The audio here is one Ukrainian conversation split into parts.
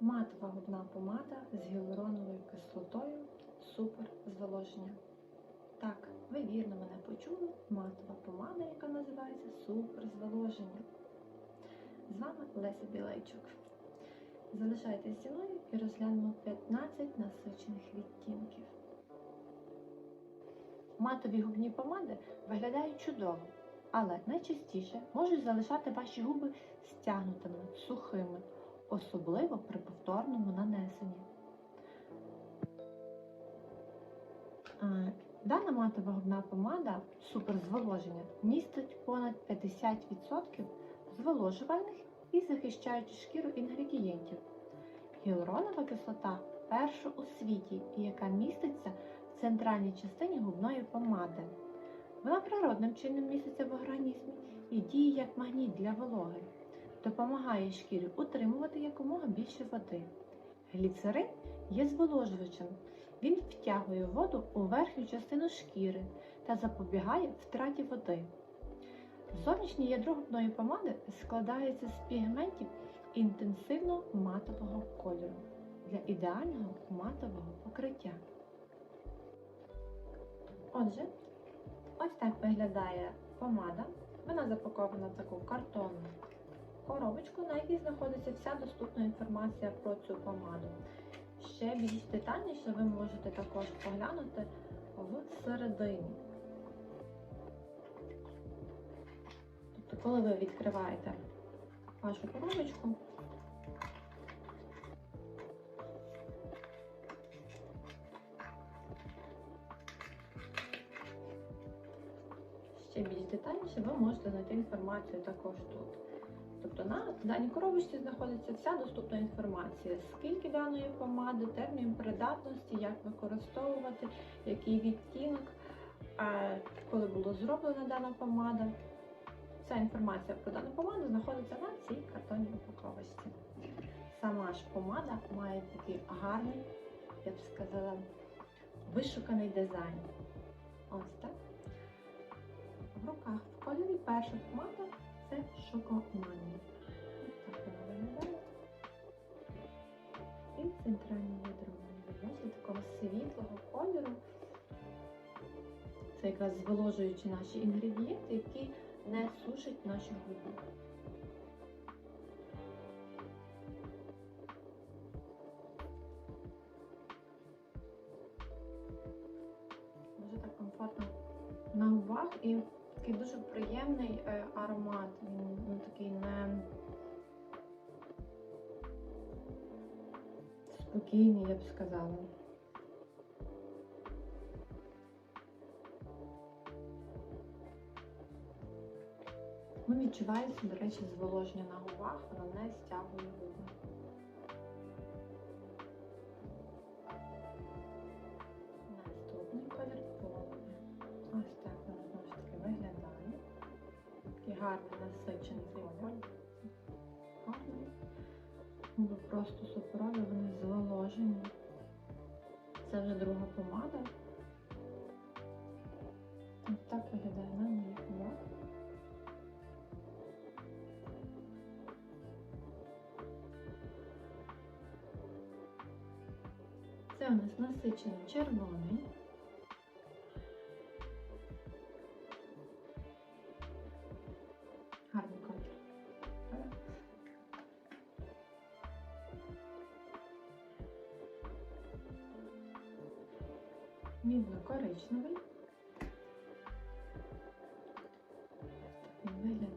матова губна помада з гіалуроновою кислотою супер зволоження. Так, ви вірно мене почули. Матова помада, яка називається супер зволоження. З вами Леся Білейчук. Залишайтесь зі мною і розглянемо 15 насичених відтінків. Матові губні помади виглядають чудово, але найчастіше можуть залишати ваші губи стягнутими, сухими, особливо при повторному нанесенні. Е, Дана матова губна помада суперзволоження містить понад 50% зволожувальних і захищаючих шкіру інгредієнтів. Гіалуронова кислота перша у світі, яка міститься в центральній частині губної помади. Вона природним чином міститься в організмі і діє як магніт для вологи, допомагає шкірі утримувати якомога більше води. Гліцерин є зволожувачем. Він втягує воду у верхню частину шкіри та запобігає втраті води. Зовнішнє ядро губної помади складається з пігментів інтенсивно матового кольору для ідеального матового покриття. Отже, ось так виглядає помада. Вона запакована в таку картонну коробочку, на якій знаходиться вся доступна інформація про цю помаду. Ще більш детальніше ви можете також поглянути в середині. Тобто, коли ви відкриваєте вашу коробочку, ще більш детальніше ви можете знайти інформацію також тут. Тобто на даній коробочці знаходиться вся доступна інформація, скільки даної помади, термін придатності, як використовувати, який відтінок, коли було зроблена дана помада. Вся інформація про дану помаду знаходиться на цій картонній упаковочці. Сама ж помада має такий гарний, я б сказала, вишуканий дизайн. Ось так. В руках в кольорі перша помада це шокоманія. Так вона виглядає. І центральне ядро. Бачите, такого світлого кольору. Це якраз зволожуючи наші інгредієнти, які не сушать наші губи. Дуже так комфортно на губах і такий дуже приємний е, аромат. Він ну, такий не спокійний, я б сказала. Ну, відчувається, до речі, зволоження на губах, воно не стягує губи. Гарний насичений колір. Гарний. Губи просто суперові, вони зволожені. Це вже друга помада. Ось так виглядає на моїх губах. Це у нас насичений червоний. Мідно-коричневий. Він виглядає.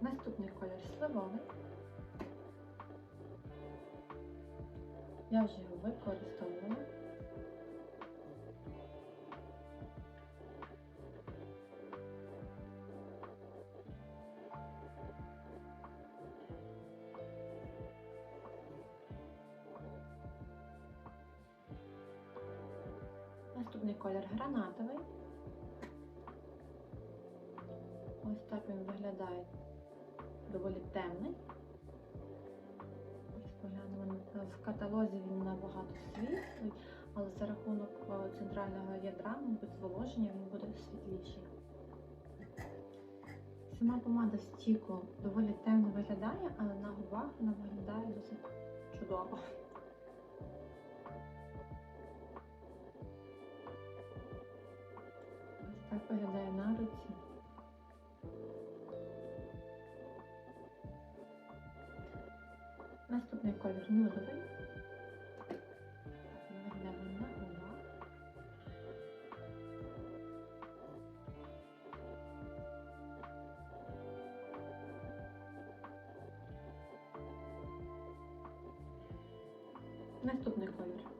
Наступний колір сливовий. Я вже його використовувала. Колір гранатовий. Ось так він виглядає доволі темний. Поглянемо. каталозі він набагато світлий, але за рахунок е, центрального ядра, мабуть, зволоження він буде світліший. Сама помада стіку доволі темно виглядає, але на губах вона виглядає досить чудово. Наступний колір. Виглядає на. Наступний колір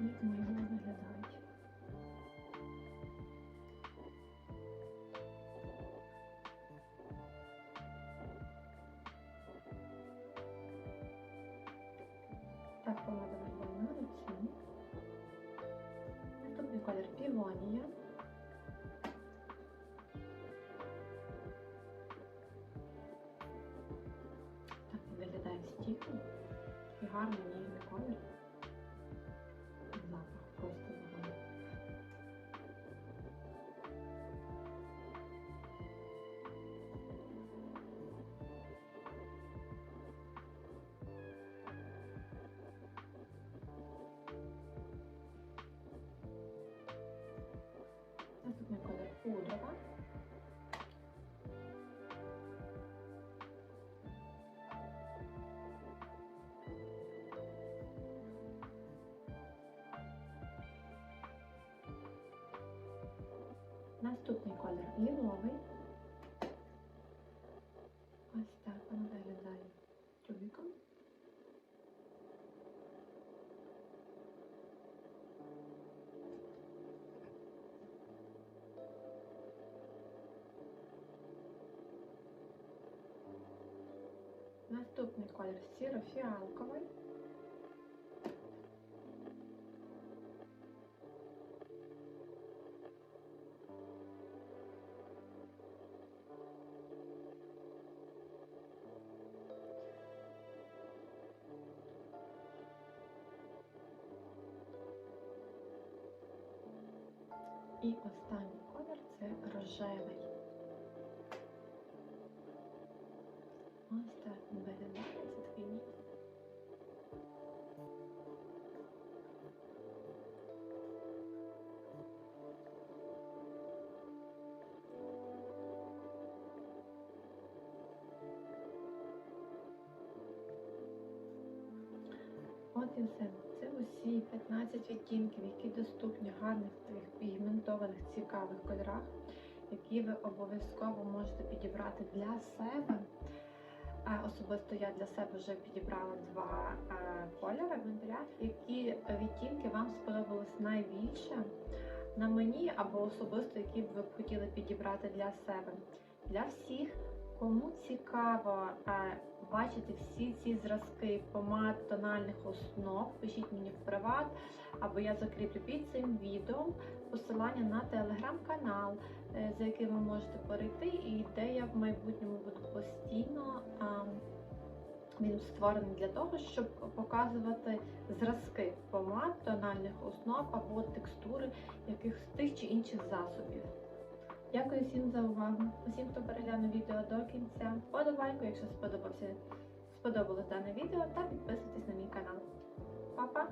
Як мої виглядають. Так, помада виглядає на руці. Наступний колір півонія. Так виглядає стікло. І гарний ніжний колір. Наступний колір ліловий. Ось так воно виглядає тюбиком. Наступний колір сіро-фіалковий. І останній колір це рожевий. Ось так він От і все. Це усі 15 відтінків, які доступні в гарних пігментованих цікавих кольорах, які ви обов'язково можете підібрати для себе. Особисто я для себе вже підібрала два е, кольори в інвентарях, які відтінки вам сподобались найбільше на мені або особисто, які б ви б хотіли підібрати для себе. Для всіх, кому цікаво е, бачити всі ці зразки помад тональних основ, пишіть мені в приват, або я закріплю під цим відео посилання на телеграм-канал, е, за яким ви можете перейти, і де я в майбутньому буду постійно. Він створений для того, щоб показувати зразки помад, тональних основ або текстури якихось тих чи інших засобів. Дякую всім за увагу. Усім, хто переглянув відео до кінця. Подобайку, якщо сподобався, сподобалось дане відео, та підписуйтесь на мій канал. Па-па!